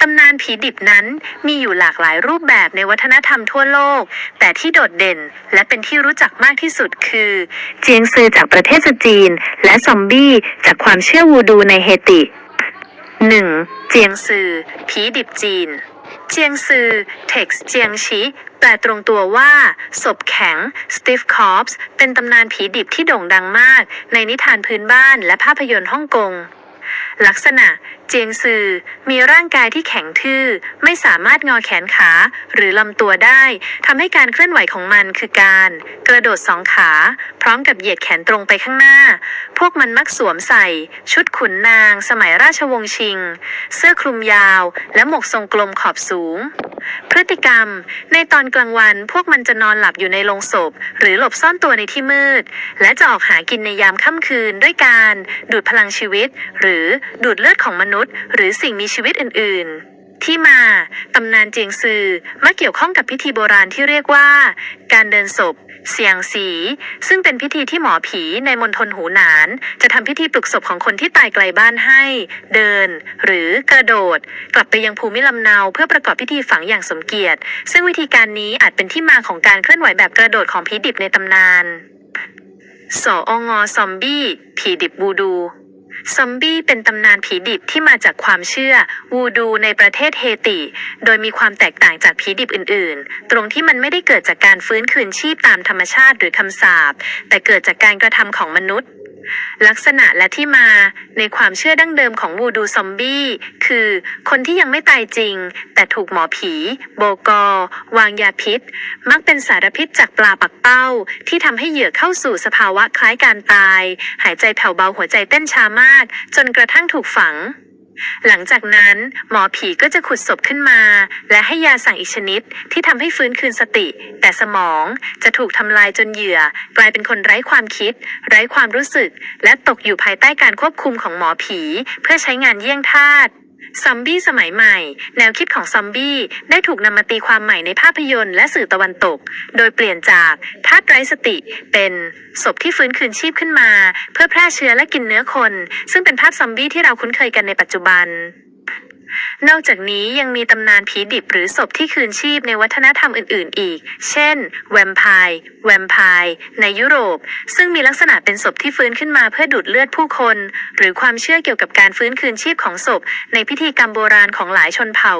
ตำนานผีดิบนั้นมีอยู่หลากหลายรูปแบบในวัฒนธรรมทั่วโลก แต่ที่โดดเด่นและเป็นที่รู้จักมากที่สุดคือ เจียงซือจากประเทศจีน และซอมบี้จากความเชื่อวูดูในเฮติ 1. เจียงซือผีดิบจีน เจียงซือ text เจียงชิแปลตรงตัวว่าศพแข็ง stiff corpse เป็นตำนานผีดิบที่โด่งดังมาก ในนิทานพื้นบ้านและภาพยนตร์ฮ่องกง ลักษณะเจียงซือมีร่างกายที่แข็งทื่อ ไม่สามารถงอแขนขา หรือลำตัวได้ทำให้การเคลื่อนไหวของมันคือการ กระโดดสองขา พร้อมกับเหยียดแขนตรงไปข้างหน้า พวกมันมักสวมใส่ ชุดขุนนาง สมัยราชวงศ์ชิง เสื้อคลุมยาว และหมวกทรงกลมขอบสูง พฤติกรรม ในตอนกลางวันพวกมันจะนอนหลับอยู่ในโรงศพ หรือหลบซ่อนตัวในที่มืด และจะออกหากินในยามค่ำคืนด้วยการดูดพลังชีวิต หรือดูดเลือดของมนุษย์ หรือสิ่งมีชีวิตอื่น ๆที่มา ตำนานเจียงซือมาเกี่ยวข้องกับพิธีโบราณที่เรียกว่า การเดินศพ เสียงสี ซึ่งเป็นพิธีที่หมอผีในมณฑลหูหนาน จะทำพิธีปลุกศพของคนที่ตายไกลบ้านให้ เดิน หรือกระโดด กลับไปยังภูมิลำเนาเพื่อประกอบพิธีฝังอย่างสมเกียรติ ซึ่งวิธีการนี้อาจเป็นที่มาของการเคลื่อนไหวแบบกระโดดของผีดิบในตำนานสอองซอมบี้ผีดิบบูดู ซอมบี้เป็นตำนานผีดิบที่มาจากความเชื่อ วูดูในประเทศเฮติ โดยมีความแตกต่างจากผีดิบอื่น ๆ ตรงที่มันไม่ได้เกิดจากการฟื้นคืนชีพตามธรรมชาติหรือคำสาปแต่เกิดจากการกระทำของมนุษย์ ลักษณะและที่มาในความเชื่อดั้งเดิมของวูดูซอมบี้คือ คนที่ยังไม่ตายจริง แต่ถูกหมอผี โบกอ วางยาพิษ มักเป็นสารพิษจากปลาปักเป้า ที่ทำให้เหยื่อเข้าสู่สภาวะคล้ายการตาย หายใจแผ่วเบาหัวใจเต้นช้ามาก จนกระทั่งถูกฝัง หลังจากนั้นหมอผีก็จะขุดศพขึ้นมา และให้ยาสั่งอีกชนิดที่ทำให้ฟื้นคืนสติ แต่สมองจะถูกทำลายจนเหยื่อ กลายเป็นคนไร้ความคิด ไร้ความรู้สึก และตกอยู่ภายใต้การควบคุมของหมอผี เพื่อใช้งานเยี่ยงทาส ซอมบี้สมัยใหม่ แนวคิดของซอมบี้ได้ถูกนำมาตีความใหม่ในภาพยนตร์และสื่อตะวันตก โดยเปลี่ยนจากธาตุไร้สติเป็นศพที่ฟื้นคืนชีพขึ้นมา เพื่อแพร่เชื้อและกินเนื้อคน ซึ่งเป็นภาพซอมบี้ที่เราคุ้นเคยกันในปัจจุบัน นอกจากนี้ยังมีตำนานผีดิบหรือศพที่คืนชีพในวัฒนธรรมอื่น ๆ อีก เช่น แวมไพร์ แวมไพร์ ในยุโรป ซึ่งมีลักษณะเป็นศพที่ฟื้นขึ้นมาเพื่อดูดเลือดผู้คน หรือความเชื่อเกี่ยวกับการฟื้นคืนชีพของศพในพิธีกรรมโบราณของหลายชนเผ่า